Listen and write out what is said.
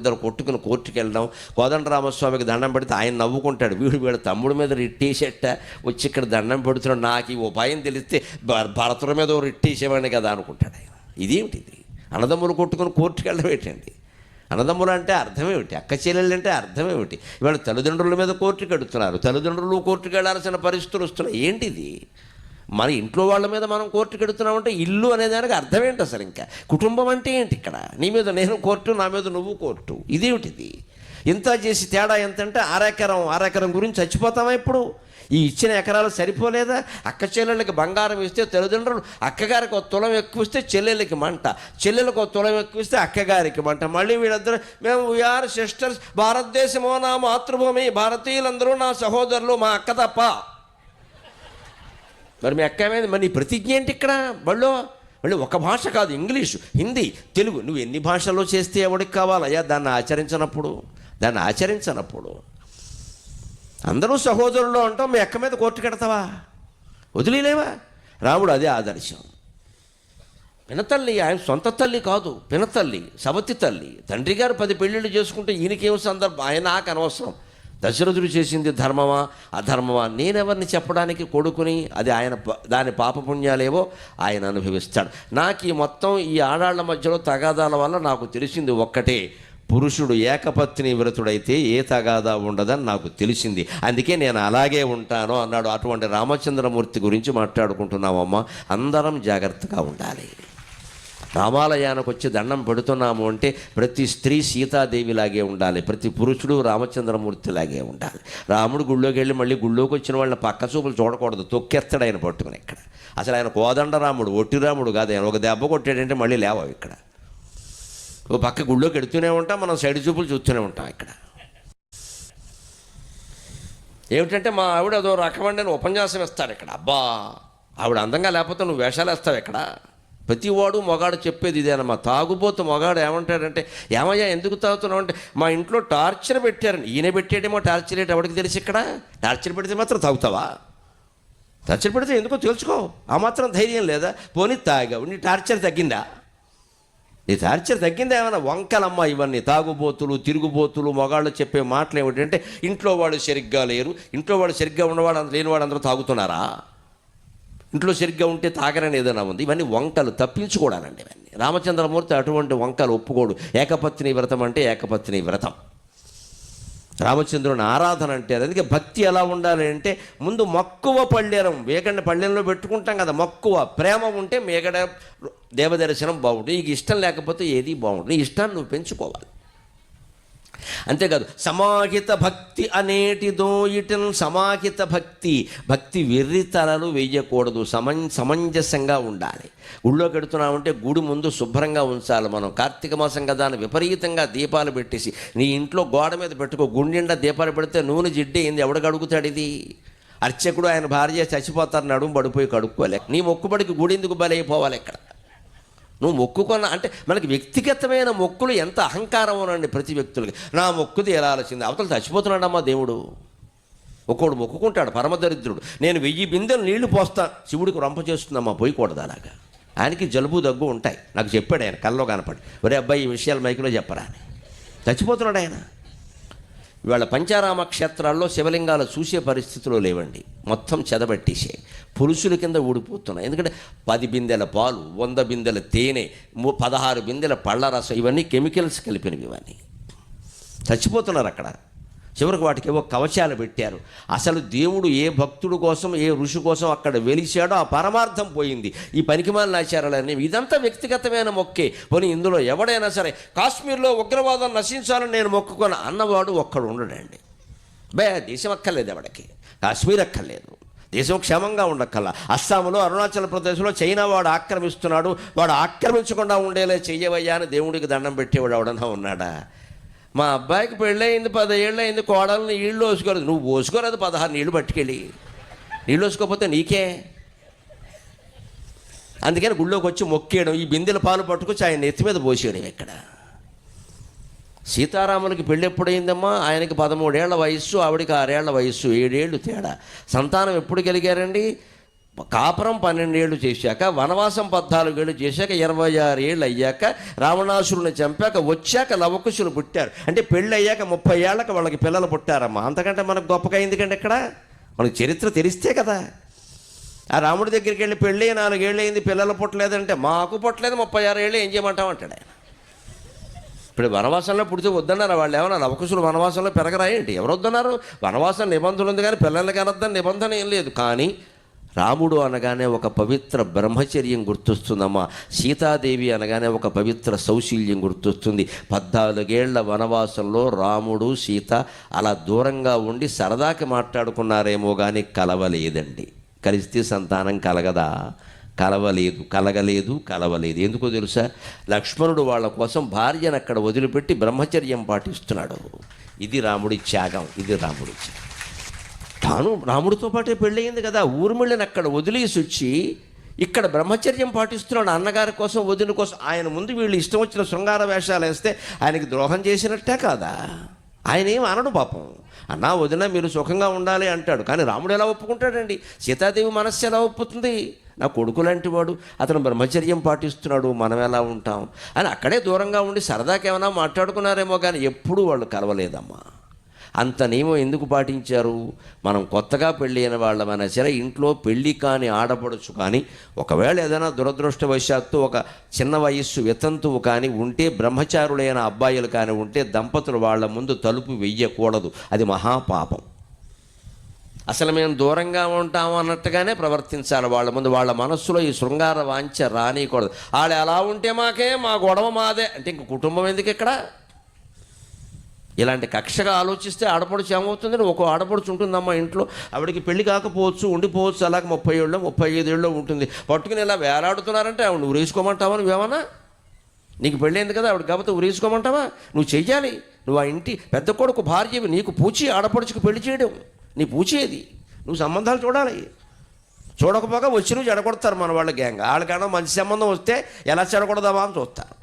ఇద్దరు కొట్టుకుని కోర్టుకి వెళ్ళడం కోదండరామస్వామికి దండం పెడితే ఆయన నవ్వుకుంటాడు. వీడు వీడు తమ్ముడి మీద రిట్టేసేట వచ్చి ఇక్కడ దండం పెడుతున్నాడు. నాకు ఈ ఉపాయం తెలిస్తే భ- భరతుల మీద ఓ రిట్టేసేవాడిని కదా అనుకుంటాడు ఆయన. ఇదేమిటి ఇది? అన్నదమ్ములు కొట్టుకుని కోర్టుకి వెళ్ళడం ఏంటండి? అన్నదమ్ములు అంటే అర్థమేమిటి అక్క చెల్లెళ్ళు అంటే అర్థమేమిటి ఇవాళ తల్లిదండ్రుల మీద కోర్టుకి వెడుతున్నారు తల్లిదండ్రులు కోర్టుకి వెళ్ళాల్సిన పరిస్థితులు వస్తున్నాయి. ఏంటిది? మన ఇంట్లో వాళ్ళ మీద మనం కోర్టుకి వెడుతున్నామంటే ఇల్లు అనే దానికి అర్థం ఏంటి అసలు ఇంకా? కుటుంబం అంటే ఏంటి ఇక్కడ? నీ మీద నేను కోర్టు నా మీద నువ్వు కోర్టు. ఇదేమిటిది? ఇంత చేసి తేడా ఎంతంటే అరెకరం అరెకరం గురించి చచ్చిపోతామా ఇప్పుడు? ఈ ఇచ్చిన ఎకరాలు సరిపోలేదా? అక్క చెల్లెళ్ళకి బంగారం ఇస్తే తల్లిదండ్రులు అక్కగారికి ఒక తులం ఎక్కువ ఇస్తే చెల్లెళ్ళకి మంట. చెల్లెలకు ఒక తులం ఎక్కువ ఇస్తే అక్కగారికి మంట. మళ్ళీ వీళ్ళందరూ మేము వీఆర్ సిస్టర్స్ భారతదేశమో నా మాతృభూమి. భారతీయులందరూ నా సహోదరులు మా అక్క తప్ప. మరి మీ అక్క మీద మరి నీ ప్రతిజ్ఞ ఏంటి ఇక్కడ? బళ్ళో మళ్ళీ ఒక భాష కాదు ఇంగ్లీషు హిందీ తెలుగు. నువ్వు ఎన్ని భాషల్లో చేస్తే ఎవడికి కావాలయ్యా దాన్ని ఆచరించినప్పుడు దాన్ని ఆచరించినప్పుడు. అందరూ సహోదరులు అంటాం మీ అక్క మీద కోర్టు కడతావా? వదిలేవా రాముడు అదే ఆదర్శం. పినతల్లి ఆయన సొంత తల్లి కాదు పినతల్లి సవతి తల్లి. తండ్రి గారు పది పెళ్ళిళ్ళు చేసుకుంటే ఈయనకేం సందర్భం? ఆయన నాకు అనవసరం. దశరథుడు చేసింది ధర్మమా? అధర్మమా? నేనెవరిని చెప్పడానికి కొడుకుని అది ఆయన దాని పాపపుణ్యాలేవో ఆయన అనుభవిస్తాడు. నాకు ఈ మొత్తం ఈ ఆడాళ్ళ మధ్యలో తగాదాల వల్ల నాకు తెలిసింది ఒక్కటే. పురుషుడు ఏకపత్ని వ్రతుడైతే ఏ తగాదా ఉండదని నాకు తెలిసింది. అందుకే నేను అలాగే ఉంటాను అన్నాడు. అటువంటి రామచంద్రమూర్తి గురించి మాట్లాడుకుంటున్నామమ్మా అందరం జాగ్రత్తగా ఉండాలి. రామాలయానికి వచ్చి దండం పెడుతున్నాము అంటే ప్రతి స్త్రీ సీతాదేవిలాగే ఉండాలి. ప్రతి పురుషుడు రామచంద్రమూర్తిలాగే ఉండాలి. రాముడు గుళ్ళోకి వెళ్ళి మళ్ళీ గుళ్ళోకి వచ్చిన వాళ్ళని పక్క చూపులు చూడకూడదు. తొక్కేస్తాడు ఆయన పట్టుకుని ఇక్కడ. అసలు ఆయన కోదండ రాముడు ఒట్టి రాముడు కాదు. ఆయన ఒక దెబ్బ కొట్టాడంటే మళ్ళీ లేవవు ఇక్కడ. ఓ పక్క గుళ్ళోకి ఎడుతూనే ఉంటాం మనం సైడ్ చూపులు చూస్తూనే ఉంటాం ఇక్కడ. ఏమిటంటే మా ఆవిడ అదో రకమండి ఉపన్యాసం ఇస్తారు ఇక్కడ. అబ్బా! ఆవిడ అందంగా లేకపోతే నువ్వు వేషాలు వేస్తావు ఇక్కడ? ప్రతివాడు మొగాడు చెప్పేది ఇదేనమ్మా తాగుబోతు మొగాడు ఏమంటాడంటే ఏమయ్యా ఎందుకు తాగుతున్నావు? అంటే మా ఇంట్లో టార్చర్ పెట్టారండి ఈయన పెట్టేటేమో టార్చర్ ఏంటి ఎవరికి తెలిసి ఇక్కడ? టార్చర్ పెడితే మాత్రం తాగుతావా? టార్చర్ పెడితే ఎందుకో తెలుసుకో. ఆ మాత్రం ధైర్యం లేదా? పోనీ తాగావు. నీ టార్చర్ తగ్గిందా? నీ టార్చర్ తగ్గిందా ఏమైనా వంకలమ్మ ఇవన్నీ. తాగుబోతులు తిరుగుబోతులు మొగాళ్ళు చెప్పే మాటలు ఏమిటంటే ఇంట్లో వాళ్ళు సరిగ్గా లేరు. ఇంట్లో వాళ్ళు సరిగ్గా ఉన్నవాడు లేనివాడు అందరూ తాగుతున్నారా? ఇంట్లో సరిగ్గా ఉంటే తాగరని ఏదైనా ఉంది ఇవన్నీ వంకలు తప్పించుకోవడానండి ఇవన్నీ. రామచంద్రమూర్తి అటువంటి వంకలు ఒప్పుకోడు. ఏకపత్ని వ్రతం అంటే ఏకపత్ని వ్రతం. రామచంద్రుని ఆరాధన అంటే అందుకే భక్తి ఎలా ఉండాలి అంటే ముందు మక్కువ పళ్ళెరం వేగండి పళ్ళెంలో పెట్టుకుంటాం కదా మక్కువ. ప్రేమ ఉంటే మేగడ దేవదర్శనం బాగుంటుంది. నీకు ఇష్టం లేకపోతే ఏది బాగుంటుంది. నీ ఇష్టాన్ని నువ్వు పెంచుకోవాలి. అంతేకాదు సమాహిత భక్తి అనేటిదో ఇటన్ సమాహిత భక్తి భక్తి వెర్రితలలు వేయకూడదు సమం సమంజసంగా ఉండాలి. గుళ్ళోకి వెడుతున్నామంటే గుడి ముందు శుభ్రంగా ఉంచాలి మనం. కార్తీక మాసం కదా అని విపరీతంగా దీపాలు పెట్టేసి నీ ఇంట్లో గోడ మీద పెట్టుకో గుండె నిండా దీపాలు పెడితే నూనె జిడ్డయింది ఎవడు అడుగుతాడు ఇది? అర్చకుడు ఆయన భార్య చచ్చిపోతారు నడుము పడిపోయి కడుక్కోలే నీ మొక్కుబడికి గుడి ఎందుకు బలైపోవాలి ఇక్కడ? నువ్వు మొక్కుకున్న అంటే మనకి వ్యక్తిగతమైన మొక్కులు ఎంత అహంకారం అనండి ప్రతి వ్యక్తులకి. నా మొక్కుది ఎలా తీరాల్సింది అవతల చచ్చిపోతున్నాడమ్మా దేవుడు. ఒక్కోడు మొక్కుకుంటాడు పరమదరిద్రుడు నేను వెయ్యి బిందెలు నీళ్ళు పోస్తా శివుడికి రంప చేస్తుందమ్మా పోయకూడదు అలాగా. ఆయనకి జలుబు దగ్గు ఉంటాయి. నాకు చెప్పాడు ఆయన కల్లో కనపడి. ఒరే అబ్బాయి ఈ విషయాలు మైకులో చెప్పరా అని. చచ్చిపోతున్నాడు ఆయన. ఇవాళ పంచారామ క్షేత్రాల్లో శివలింగాలు చూసే పరిస్థితిలో లేవండి. మొత్తం చెదబట్టేసే. పులుసుల కింద ఊడిపోతున్నాయి. ఎందుకంటే పది బిందెల పాలు వంద బిందెల తేనె పదహారు బిందెల పళ్ళ రసం ఇవన్నీ కెమికల్స్ కలిపినవి ఇవన్నీ. చచ్చిపోతున్నారు అక్కడ. చివరికి వాటికి ఏవో కవచాలు పెట్టారు. అసలు దేవుడు ఏ భక్తుడు కోసం ఏ ఋషి కోసం అక్కడ వెలిశాడో ఆ పరమార్థం పోయింది. ఈ పనికిమాలిన ఆచారాలన్నీ ఇదంతా వ్యక్తిగతమైన మొక్కే. పోనీ ఇందులో ఎవడైనా సరే కాశ్మీర్లో ఉగ్రవాదం నశించాలని నేను మొక్కుకొని అన్నవాడు ఒక్కడు ఉండడండి. బే దేశం అక్కర్లేదు ఎవడికి. కాశ్మీర్ అక్కర్లేదు. దేశం క్షేమంగా ఉండక్కల్లా అస్సాంలో అరుణాచల్ ప్రదేశ్లో చైనా వాడు ఆక్రమిస్తున్నాడు. వాడు ఆక్రమించకుండా ఉండేలా చెయ్యవయ్యా అని దేవుడికి దండం పెట్టేవాడు ఎవడన్నా ఉన్నాడా? మా అబ్బాయికి పెళ్ళయింది పదేళ్ళు అయింది కోడల్ని నీళ్ళు పోసుకోలేదు నువ్వు పోసుకోలేదు పదహారు నీళ్ళు పట్టుకెళ్ళి. నీళ్ళు పోసుకోకపోతే నీకే. అందుకని గుళ్ళోకి వచ్చి మొక్కేయడం ఈ బిందెల పాలు పట్టుకొచ్చి ఆయన నెత్తి మీద పోసేయడం ఇక్కడ సీతారాములకి పెళ్ళి ఎప్పుడైందమ్మా? ఆయనకి పదమూడేళ్ళ వయస్సు ఆవిడికి ఆరేళ్ళ వయస్సు ఏడేళ్ళు తేడా. సంతానం ఎప్పుడు కలిగారండి? కాపురం పన్నెండేళ్ళు చేశాక వనవాసం పద్నాలుగేళ్ళు చేశాక ఇరవై ఆరు ఏళ్ళు అయ్యాక రావణాసురుని చంపాక వచ్చాక లవకుశులు పుట్టారు. అంటే పెళ్ళి అయ్యాక ముప్పై ఏళ్ళకి వాళ్ళకి పిల్లలు పుట్టారమ్మా. అంతకంటే మనకు గొప్పగా ఎందుకంటే ఇక్కడ? మనకు చరిత్ర తెలిస్తే కదా. ఆ రాముడి దగ్గరికి వెళ్ళి పెళ్ళి నాలుగేళ్ళు అయింది పిల్లలు పుట్టలేదంటే మాకు పుట్టలేదు ముప్పై ఆరు ఏళ్ళు ఏం చేయమంటాం అంటాడు ఆయన. ఇప్పుడు వనవాసంలో పుడితే వద్దన్నారు వాళ్ళు? ఏమన్నా లవకుశులు వనవాసంలో పెరగరాయేంటి ఎవరు వద్దన్నారు? వనవాసం నిబంధన ఉంది కానీ పిల్లలకి అనద్దని నిబంధన ఏం లేదు. కానీ రాముడు అనగానే ఒక పవిత్ర బ్రహ్మచర్యం గుర్తొస్తుందమ్మా. సీతాదేవి అనగానే ఒక పవిత్ర సౌశీల్యం గుర్తొస్తుంది. పద్నాలుగేళ్ళ వనవాసంలో రాముడు సీత అలా దూరంగా ఉండి సరదాకి మాట్లాడుకున్నారేమో కానీ కలవలేదండి. కలిస్తే సంతానం కలగదా? కలవలేదు కలగలేదు కలవలేదు. ఎందుకో తెలుసా? లక్ష్మణుడు వాళ్ళ కోసం భార్యను అక్కడ వదిలిపెట్టి బ్రహ్మచర్యం పాటిస్తున్నాడు. ఇది రాముడి త్యాగం ఇది రాముడి త్యాగం. తాను రాముడితో పాటే పెళ్ళయింది కదా. ఊర్మిళ్ళని అక్కడ వదిలేసి వచ్చి ఇక్కడ బ్రహ్మచర్యం పాటిస్తున్నాడు అన్నగారి కోసం వదిన కోసం. ఆయన ముందు వీళ్ళు ఇష్టం వచ్చిన శృంగార వేషాలు వేస్తే ఆయనకి ద్రోహం చేసినట్టే కాదా? ఆయన ఏం అనడు పాపం. అన్నా వదిన మీరు సుఖంగా ఉండాలి అంటాడు. కానీ రాముడు ఎలా ఒప్పుకుంటాడండి? సీతాదేవి మనస్సు ఎలా ఒప్పుతుంది? నా కొడుకు లాంటి వాడు. అతను బ్రహ్మచర్యం పాటిస్తున్నాడు. మనం ఎలా ఉంటాం? అని అక్కడే దూరంగా ఉండి సరదాకేమైనా మాట్లాడుకున్నారేమో కానీ ఎప్పుడూ వాళ్ళు కలవలేదమ్మా. అంత నియమం ఎందుకు పాటించారు? మనం కొత్తగా పెళ్ళి అయిన వాళ్ళమైనా సరే ఇంట్లో పెళ్ళి కాని ఆడపడచ్చు కానీ ఒకవేళ ఏదైనా దురదృష్టవశాత్తు ఒక చిన్న వయస్సు వితంతువు కానీ ఉంటే బ్రహ్మచారులైన అబ్బాయిలు కానీ ఉంటే దంపతులు వాళ్ళ ముందు తలుపు వెయ్యకూడదు. అది మహాపాపం. అసలు మేము దూరంగా ఉంటాము అన్నట్టుగానే ప్రవర్తించాలి వాళ్ళ ముందు. వాళ్ళ మనస్సులో ఈ శృంగార వాంఛ రానియకూడదు వాళ్ళు ఎలా ఉంటే మాకే మా గొడవ మాదే. అంటే ఇంక కుటుంబం ఎందుకు ఇక్కడ? ఇలాంటి కక్షగా ఆలోచిస్తే ఆడపడుచు ఏమవుతుందని ఒక ఆడపడుచు ఉంటుందమ్మా ఇంట్లో. ఆవిడకి పెళ్ళి కాకపోవచ్చు ఉండిపోవచ్చు అలాగే ముప్పై ఏళ్ళు ముప్పై ఐదు ఏళ్ళు ఉంటుంది. పట్టుకుని ఇలా వేలాడుతున్నారంటే ఆవిడ ఉరేసుకోమంటావా నువ్వేమన్నా? నీకు పెళ్ళైంది కదా ఆవిడ కాబట్టి ఉరేసుకోమంటావా నువ్వు చెయ్యాలి. నువ్వు ఆ ఇంటి పెద్ద కొడుకు భార్యవి నీకు పూచి ఆడపడుచుకు పెళ్ళి చేయడం. నీ పూచేది నువ్వు సంబంధాలు చూడాలి. చూడకపోగా వచ్చి నువ్వు చెడగొడతారు మన వాళ్ళ గ్యాంగ్. వాళ్ళకన్నా మంచి సంబంధం వస్తే ఎలా చెడగొడదామా అని చూస్తారు.